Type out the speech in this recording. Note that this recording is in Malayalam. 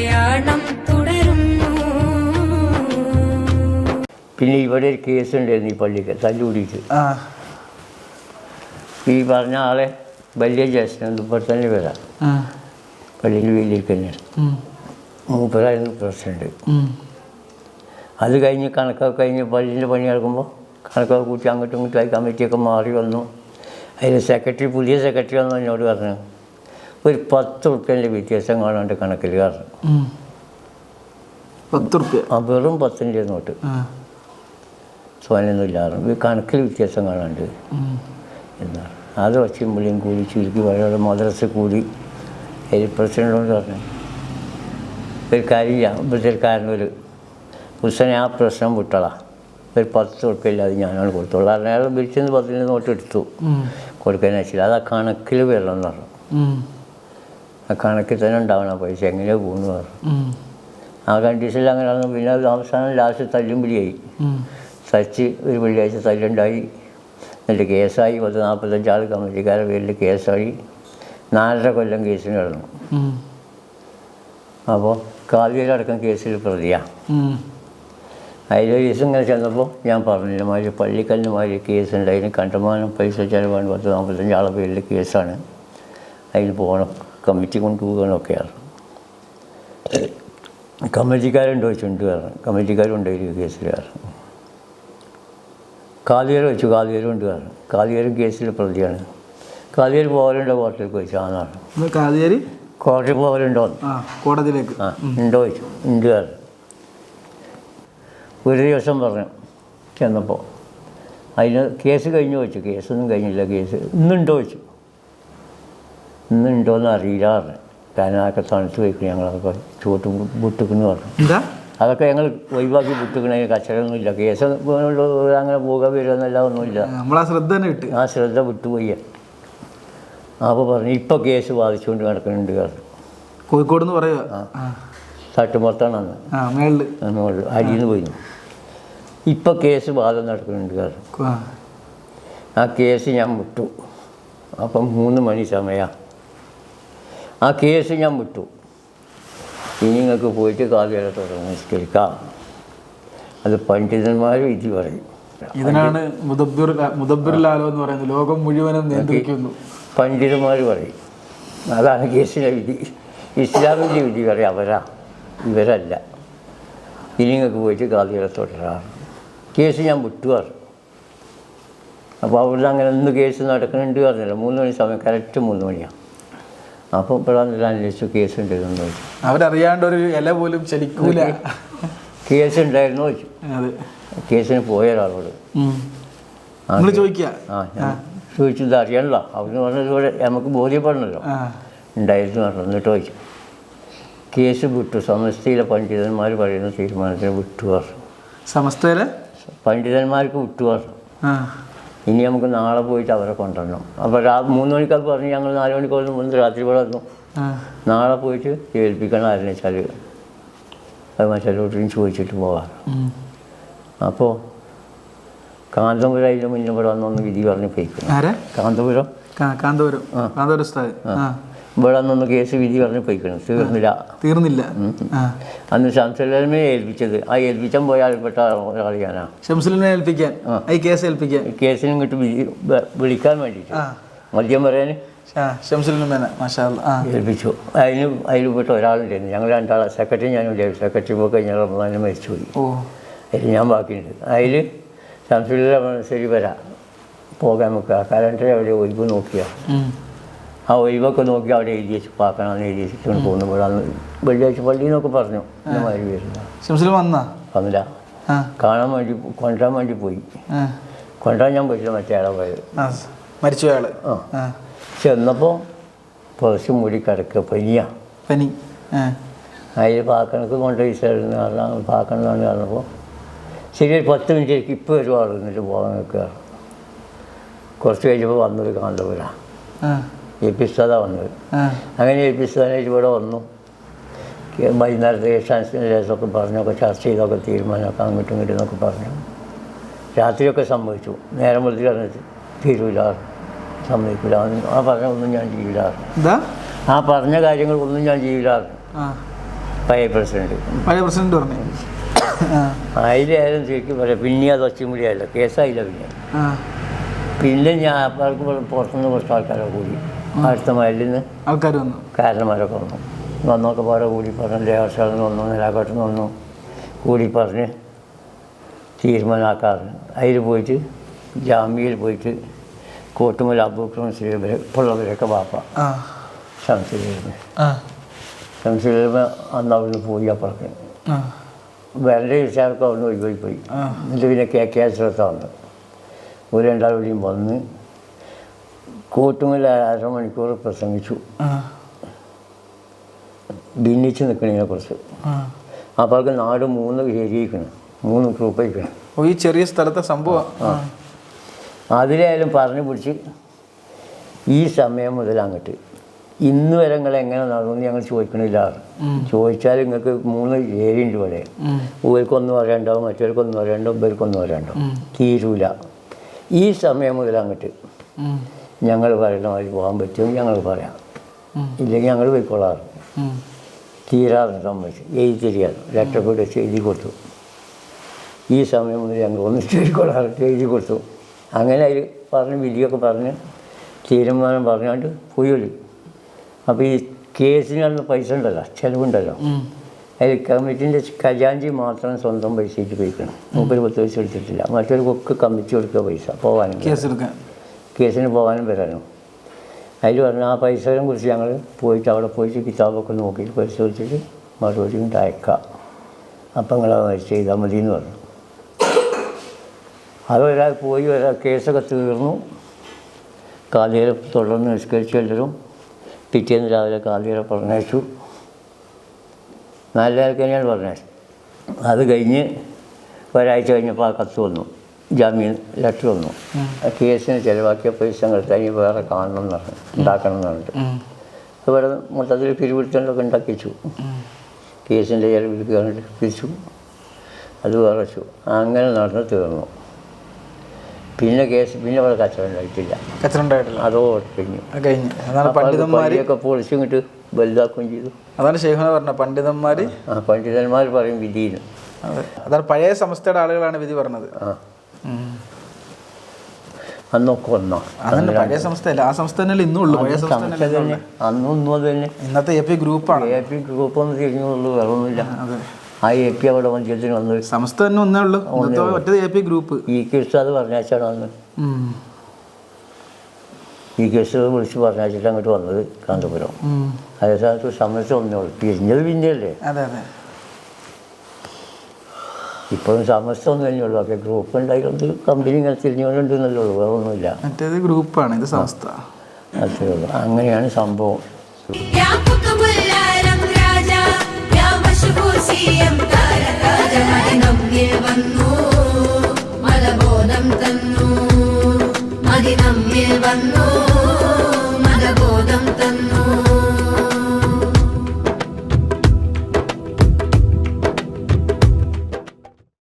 പ്രയാണം തുടരുന്നു. പിന്നെ ഇവിടെ ഒരു കേസ് ഉണ്ടായിരുന്നു ഈ പള്ളിക്ക് തല്ലുകൂടിയിട്ട് ഈ പറഞ്ഞ ആളെ വലിയ ജ്യേഷ്ഠനും ഇപ്പോൾ തന്നെ വരാം. പള്ളിയിൽ വലിയ തന്നെ. മൂപ്പരായിരുന്നു പ്രസിഡന്റ്. അത് കഴിഞ്ഞ് കണക്കൊക്കെ കഴിഞ്ഞ് പള്ളിന്റെ പണി നടക്കുമ്പോൾ കണക്കൊക്കെ കൂട്ടി അങ്ങോട്ടും ഇങ്ങോട്ടും ആയി കമ്മിറ്റിയൊക്കെ മാറി വന്നു. അതിൽ സെക്രട്ടറി പുതിയ സെക്രട്ടറി വന്നു എന്നോട് പറഞ്ഞു. ഒരു പത്ത് റുപ്യന്റെ വ്യത്യാസം കാണാണ്ട് കണക്കിൽ കാരണം. പത്ത് റുപ്യ ആ വെറും പത്തിന്റെ നോട്ട് ഇല്ലായിരുന്നു ഈ കണക്കിൽ വ്യത്യാസം കാണാണ്ട്. എന്നാണ്. അത് ഒച്ചയും പുള്ളിയും കൂടി ചുരുക്കി വളരെ മദ്രസ കൂടി. അതിൽ പ്രസിഡന്റോട് പറഞ്ഞു ഒരു കാര്യമില്ല. ചെയ്യാം ഒരു ഹുസനെ ആ പ്രശ്നം വിട്ടളാ ഒരു പത്ത് ഉറുപ്പില്ലാതെ ഞാനാണ് കൊടുത്തോളൂ അയാൾ വിളിച്ചെന്ന് പത്തിന്റെ നോട്ട് എടുത്തു. കൊടുക്കാൻ അത് ആ കണക്കിൽ വരണം എന്ന് പറഞ്ഞു. കണക്കിൽ തന്നെ ഉണ്ടാവണം പൈസ എങ്ങനെ പോകുന്നു പറഞ്ഞു. ആ കണ്ടീഷനിൽ അങ്ങനെ വന്നു പിന്നെ അവസാനം ലാസ്റ്റ് തല്ലും പിടിയായി. സച്ച് ഒരു വെള്ളിയാഴ്ച തല്ലുണ്ടായി. എന്നിട്ട് കേസായി പത്ത് നാൽപ്പത്തഞ്ചാൾ കമ്മിറ്റിക്കാരുടെ പേരിൽ കേസായി. നാലര കൊല്ലം കേസിന് കിടന്നു. അപ്പോൾ കാവ്യയിലടക്കം കേസിൽ പ്രതിയാണ്. അതിലൊരു ദിവസം ഇങ്ങനെ ചെന്നപ്പോൾ ഞാൻ പറഞ്ഞില്ല മാതിരി പള്ളിക്കല്ലിന് മാതിരി കേസ് ഉണ്ടായിരുന്നു കണ്ടമാനം പൈസ ചിലവാണ് പത്ത് നാൽപ്പത്തഞ്ചാളെ പേരിൽ കേസാണ്. അതിന് പോകണം കമ്മിറ്റി കൊണ്ടുപോകാനൊക്കെയാണ് കമ്മിറ്റിക്കാരുണ്ട് ചോദിച്ചുണ്ട് കാരണം കമ്മിറ്റിക്കാരുണ്ടായിരുന്നു കേസിൽ കാരണം കാതിയർ വെച്ചു കാതിയരും ഉണ്ട് കാരണം കാതിയരും കേസിൽ പ്രതിയാണ്. കാതിയർ പോകലുണ്ടോ കോർട്ടിലേക്ക് വെച്ചു ആണാണ് കാതിയേരി കോർട്ടിൽ പോകലുണ്ടോ? കോടതിയിലേക്ക്. ആ ഉണ്ടോ ചോദിച്ചു. ഉണ്ട് കാരണം ഒരു ദിവസം പറഞ്ഞു ചെന്നപ്പോൾ. അതിന് കേസ് കഴിഞ്ഞു വെച്ചു കേസൊന്നും കഴിഞ്ഞില്ല. കേസ് ഇന്നുണ്ടോ വെച്ചു ഇന്നുണ്ടോയെന്ന് അറിയില്ല പറഞ്ഞു. കാരണം അതൊക്കെ തണുത്ത് വയ്ക്കും ഞങ്ങളതൊക്കെ ചുവട്ടും വിട്ടുക്കെന്ന് പറഞ്ഞു. എന്താ? അതൊക്കെ ഞങ്ങൾ ഒഴിവാക്കി വിട്ടുക്കണതിന് കച്ചറൊന്നുമില്ല കേസ് അങ്ങനെ പോകുക വരിക എന്നല്ല ഒന്നുമില്ല. നമ്മളാ ശ്രദ്ധ തന്നെ വിട്ടു ആ ശ്രദ്ധ വിട്ടുപോയി. അപ്പോൾ പറഞ്ഞു ഇപ്പോൾ കേസ് ബാധിച്ചുകൊണ്ട് നടക്കുന്നുണ്ട് പറഞ്ഞു. കോഴിക്കോട് എന്ന് പറയുക? ആ. തട്ടുമൊത്താണ് അന്ന്. ആ മേളിൽ. എന്നോട് അടിയിൽ പോയി. ഇപ്പോൾ കേസ് ബാധ നടക്കുന്നുണ്ട് കാരണം ആ. ആ കേസ് ഞാൻ വിട്ടു. അപ്പം മൂന്ന് മണി സമയമാണ് ആ കേസ് ഞാൻ വിട്ടു. ഇനി നിങ്ങൾക്ക് പോയിട്ട് കാവ്യത്തോടെ നിസ്കരിക്കാം. അത് പണ്ഡിതന്മാർ വിധി പറയും. ഇതിനാണ് മുദബ്ബിർ മുദബ്ബിർ ലാലോ എന്ന് പറയുന്നത് ലോകം മുഴുവനും നിയന്ത്രിക്കുന്നു. പണ്ഡിതന്മാർ പറയും. അതാണ് കേസിന്റെ വിധി. ഇസ്ലാമിന്റെ വിധി പറയും അവരാ. ഇവരല്ല. ഇനി നിങ്ങൾക്ക് പോയിട്ട് കാവ്യത്തോടെ കേസ് ഞാൻ വിട്ടു പറഞ്ഞു. അപ്പോൾ അവിടെ അങ്ങനെ ഒന്ന് കേസ് നടക്കുന്നുണ്ട് പറഞ്ഞില്ല. മൂന്ന് മണി സമയം കറക്റ്റ് മൂന്ന് മണിയാണ് അപ്പോൾ ഇപ്പോഴാണ് ഞാൻ അന്വേഷിച്ചു കേസ് ഉണ്ടായിരുന്നു അവരറിയാണ്ട് ഒരു ഇല പോലും ചലിക്കൂല. കേസ് ഉണ്ടായിരുന്നു ചോദിച്ചു. കേസിന് പോയ ഒരാളോട്. നമ്മൾ ചോദിക്കുക ആ ഞാൻ ചോദിച്ചു ഇത് അറിയണല്ലോ അവിടുന്ന് പറഞ്ഞതുപോലെ നമുക്ക് ബോധ്യപ്പെടണല്ലോ. ഉണ്ടായിരുന്നു പറഞ്ഞു. എന്നിട്ട് ചോദിച്ചു. കേസ് വിട്ടു. സമസ്തയിലെ പണ്ഡിതന്മാർ പറയുന്ന തീരുമാനത്തിന് വിട്ടു പറഞ്ഞു. സമസ്തയിലെ? പണ്ഡിതന്മാർക്ക് വിട്ടു പറഞ്ഞു. ഇനി നമുക്ക് നാളെ പോയിട്ട് അവരെ കൊണ്ടുവരണം. അപ്പോൾ രാ മൂന്ന് മണിക്കാർ പറഞ്ഞ് ഞങ്ങൾ നാല് മണിക്ക് മുൻപ് രാത്രി ഇവിടെ വന്നു. നാളെ പോയിട്ട് കേൾപ്പിക്കണം ആരെന്ന് വെച്ചാൽ അത് മറ്റൊരോട്ടും ചോദിച്ചിട്ട് പോകാം. ഉം. അപ്പോൾ കാന്തപുരം അതിന്റെ മുന്നേ ഇവിടെ വന്നൊന്ന് വിധി പറഞ്ഞ് പോയിക്കും കാന്തപുരം? കാന്തപുരം. കാന്തപുരം ഉസ്താദ് ഇവിടെ നിന്ന് കേസ് വിധി പറഞ്ഞ് പോയിക്കണം. തീർന്നില്ല. തീർന്നില്ല അന്ന് ശംസലമെ ഏൽപ്പിച്ചത്. ആ ഏൽപ്പിച്ചാൻ പോയ ആൾപ്പെട്ട ഒരാൾ ഞാനാ ഏൽപ്പിക്കാൻ. ഈ കേസ് ഏൽപ്പിക്കാൻ. കേസിനും ഇങ്ങോട്ട് വിധി വിളിക്കാൻ വേണ്ടിയിട്ട്. മദ്യം പറയാൻ. ആ ഏൽപ്പിച്ചു. അതിന് അതിൽ പോയിട്ട് ഒരാളുണ്ടായിരുന്നു. ഞങ്ങൾ രണ്ടാളെ സെക്രട്ടറി ഞാനും ഉണ്ടായിരുന്നു. സെക്രട്ടറി പോയി കഴിഞ്ഞാൽ റമദാനും മരിച്ചുപോയി. അതിൽ ഞാൻ ബാക്കിയുണ്ട്. അതിൽ ശംസുലിനെ ശരി വരാം. പോകാൻ നമുക്ക്. ആ കലണ്ടർ അവിടെ ഒഴിവ് നോക്കിയാ. ഉം. ആ ഒഴിവൊക്കെ നോക്കി അവിടെ എഴുതി വെച്ച് പാക്കണമെന്ന് എഴുതി വെച്ചിട്ട് പോകുന്നപ്പോഴാണ് വെള്ളിയാഴ്ച പള്ളി എന്നൊക്കെ പറഞ്ഞു ഇന്നമാതിരി വരുന്ന. ഷംസുൽ വന്നാ? വന്നില്ല. കാണാൻ വേണ്ടി കൊണ്ടുവരാൻ വേണ്ടി പോയി. കൊണ്ടാൻ കൊണ്ടുവരാൻ ഞാൻ പോയിട്ട് മറ്റേ ആളെ പോയത്. മരിച്ചു ആ. ചെന്നപ്പോ ചെന്നപ്പോൾ പുറത്ത് മൂടി കിടക്കുക പനിയാ. പനി. അതിൽ പാക്കണക്ക് കൊണ്ടുപോയി ചേർന്ന് കാരണം പാക്കണമെന്ന് പറഞ്ഞപ്പോൾ ശരി ഒരു പത്ത് മിനിറ്റ് എനിക്ക് ഇപ്പോൾ എന്നിട്ട് പോകാൻ നിൽക്കുക. കുറച്ച് കഴിഞ്ഞപ്പോൾ വന്നത് കാന്തപുര. എപ്പിസ്താദാ വന്നത്. അങ്ങനെ ഏൽപ്പിച്ചതിനായിട്ട് ഇവിടെ വന്നു. വൈകുന്നേരത്തെ വൈകുന്നേരത്തെ രസമൊക്കെ പറഞ്ഞൊക്കെ ചർച്ച ചെയ്തൊക്കെ തീരുമാനമൊക്കെ അങ്ങോട്ടും ഇങ്ങോട്ടും എന്നൊക്കെ പറഞ്ഞു. രാത്രിയൊക്കെ സംഭവിച്ചു. നേരം വെളുത്തി പറഞ്ഞിട്ട് തീരൂല. സമ്മതിക്കില്ല ആ പറഞ്ഞ ഒന്നും ഞാൻ ചെയ്യില്ല ആ പറഞ്ഞ കാര്യങ്ങൾ ഒന്നും ഞാൻ ചെയ്യില്ല പഴയ പ്രസിഡന്റ്. പഴയ പ്രസിഡന്റ് പറഞ്ഞു. അതിലായാലും ശരിക്കും പറയാം. പിന്നെ അത് ഒച്ചമുടിയായില്ല കേസായില്ല പിന്നെ. പിന്നെ ഞാൻ അപ്പാൾക്ക് പുറത്തുനിന്ന് കുറച്ച് ആൾക്കാരെ കൂടി. അടുത്ത മൈലിൽ നിന്ന് ആൾക്കാർ വന്നു. കാരണന്മാരൊക്കെ വന്നു. വന്നൊക്കെ പാടെ കൂടി പറഞ്ഞു നിന്ന് വന്നു നിലാക്കോട്ടിൽ നിന്ന് വന്നു. കൂടി പറഞ്ഞ് തീരുമാനമാക്കാറുണ്ട് അതിൽ പോയിട്ട് ജാമ്യയിൽ പോയിട്ട് കോട്ടുമല അബൂക്കറും ശ്രീബരെ ഇപ്പോഴുള്ളവരൊക്കെ വാപ്പ ശംസുലിരുന്ന് ശംസുലിരുന്ന് അന്ന് അവിടുന്ന് പോയി അപ്പുറത്ത്. വേറെ വിശാലൊക്കെ അവിടുന്ന് ഒഴിവായി പോയി. എന്നിട്ട് പിന്നെ കെ കെ എസ് വന്ന്. ഒരു രണ്ടാളുടെയും വന്ന് കോട്ടുമല അരമണിക്കൂർ പ്രസംഗിച്ചു. ഭിന്നിച്ച് നിൽക്കണതിനെ കുറിച്ച്. അവർക്ക് നാട് മൂന്ന് ഏരിയിക്കണം. മൂന്ന് ഗ്രൂപ്പായിരിക്കണം ഓ ഈ ചെറിയ സ്ഥലത്തെ സംഭവം. അതിലായാലും പറഞ്ഞു പിടിച്ച് ഈ സമയം മുതൽ അങ്ങോട്ട്. ഇന്ന് വരെ നിങ്ങൾ എങ്ങനെ നടന്നു ഞങ്ങൾ ചോദിക്കണില്ല. ചോദിച്ചാൽ നിങ്ങൾക്ക് മൂന്ന് ഏരിയ ഉണ്ട് ഇവിടെ. ഇവർക്കൊന്നും അറിയണ്ടാവും മറ്റവർക്കൊന്നും അറിയണ്ടാവും ഇവർക്കൊന്നും അറിയണ്ടാവും. തീരൂല. ഈ സമയം മുതൽ അങ്ങോട്ട്. ഞങ്ങൾ പറയുന്ന മാതിരി പോകാൻ പറ്റുമെന്ന് ഞങ്ങൾ പറയാം. ഇല്ലെങ്കിൽ ഞങ്ങൾ പോയിക്കൊള്ളാറ്. തീരാതെ സമ്മതിച്ചു. എഴുതി ലെറ്റർ കൂടെ വെച്ച് എഴുതി കൊടുത്തു. ഈ സമയം മുതൽ ഞങ്ങൾ ഒന്നിച്ച് എഴുതിക്കൊള്ളാറിട്ട് എഴുതി കൊടുത്തു. അങ്ങനെ അതിൽ പറഞ്ഞ് വിധിയൊക്കെ പറഞ്ഞ് തീരുമാനം പറഞ്ഞുകൊണ്ട് പോയി അപ്പോൾ ഈ കേസിനുള്ള പൈസ ഉണ്ടല്ലോ ചിലവുണ്ടല്ലോ. അതിൽ കമ്മിറ്റിന്റെ ഖജാഞ്ചി മാത്രം സ്വന്തം പൈസ ഇട്ട് പോയിക്കണം മൂപ്പര് പത്ത് പൈസ എടുത്തിട്ടില്ല. മറ്റൊരു കൊക്ക് കമ്മിറ്റി കൊടുക്കുക പൈസ പോകാനും. കേസെടുക്കാൻ. കേസിന് പോകാനും വരാനും. അതിൽ പറഞ്ഞ ആ പൈസയെ കുറിച്ച് ഞങ്ങൾ പോയിട്ട് അവിടെ പോയിട്ട് കിതാബൊക്കെ നോക്കിയിട്ട് പരിശോധിച്ചിട്ട് മറുപടി ഉണ്ടായേക്കാം അപ്പം നിങ്ങൾ ചെയ്താൽ മതി എന്ന് പറഞ്ഞു. അത് ഒരാൾ പോയി ഒരാൾ കേസൊക്കെ തീർന്നു. കാലിയരെ തുടർന്ന് നിഷ്കരിച്ചു എല്ലാവരും. പിറ്റേന്ന് രാവിലെ കാലിയരെ പറഞ്ഞയച്ചു. നാലുകാർക്ക് തന്നെയാണ് പറഞ്ഞത്. അത് കഴിഞ്ഞ് ഒരാഴ്ച കഴിഞ്ഞപ്പോൾ ആ കത്ത് വന്നു. ജാമ്യം ലെറ്റർ വന്നു. കേസിന് ചിലവാക്കിയ പൈസ കൊടുത്ത് അതിന് വേറെ കാണണം എന്ന് പറഞ്ഞു. ഉണ്ടാക്കണം എന്ന് പറഞ്ഞിട്ട്. അതുപോലെ മൊത്തത്തിൽ പിരിപിടുത്തലൊക്കെ ഉണ്ടാക്കിച്ചു. കേസിന്റെ ചിലവിൽ കയറിട്ട് പിരിച്ചു. അത് വേറെ വെച്ചു. അങ്ങനെ നടന്ന് തീർന്നു. പിന്നെ കേസ് പിന്നെ അവിടെ കച്ചവടം ഉണ്ടായിട്ടില്ല കച്ചവടം ഉണ്ടായിട്ടില്ല അതോ കഴിഞ്ഞു. പള്ളിയൊക്കെ പൊളിച്ചും ഇങ്ങോട്ട് വലുതാക്കുകയും ചെയ്തു. അതാണ് ശേഖന പറഞ്ഞ പണ്ഡിതന്മാർ ആ പണ്ഡിതന്മാർ പറയും വിധിയിൽ അതെ. അതാണ് പഴയ സംസ്ഥയുടെ ആളുകളാണ് വിധി പറഞ്ഞത്. ആ. അന്നൊക്കെ ഒന്നോ അതന്നെ പഴയ സംസ്ഥയല്ല? ആ സംസ്ഥ തന്നെയല്ലേ ഇന്നും ഉള്ളൂ. പഴയ സംസ്ഥാനം അത് തന്നെ ഇന്നത്തെ എ പി ഗ്രൂപ്പാണ്. എ പി ഗ്രൂപ്പൊന്നും തിരിഞ്ഞുള്ളൂ വേറെ ഒന്നുമില്ല ആ എ പി അവിടെ പഞ്ചായത്തിന് വന്ന് സംസ്ഥ തന്നെ ഒന്നേ ഉള്ളൂ. ഒറ്റത് എ പി ഗ്രൂപ്പ്. ഈ കേസ് അത് പറഞ്ഞാച്ചാണ് വന്ന് ഈ കേസ് വിളിച്ച് പറഞ്ഞാച്ചിട്ട് അങ്ങോട്ട് വന്നത് കാന്തപുരം. അതേ സമയത്ത് ഒന്നേ ഉള്ളൂ. പിരിഞ്ഞത് പിന്നെയല്ലേ? അതെ അതെ. ഇപ്പോഴും സമസ്യ ഒന്നും തന്നെയുള്ളൂ ഒക്കെ ഗ്രൂപ്പ് ഉണ്ടായിക്കൊണ്ട് കമ്പനി ഇങ്ങനെ തിരിഞ്ഞുകൊണ്ടുണ്ടെന്നല്ലേ ഉള്ളൂ. വേറെ ഒന്നുമില്ല മറ്റേത് ഗ്രൂപ്പാണ് ഇത് സംസ്ഥ. അത്രേ ഉള്ളൂ. അങ്ങനെയാണ് സംഭവം.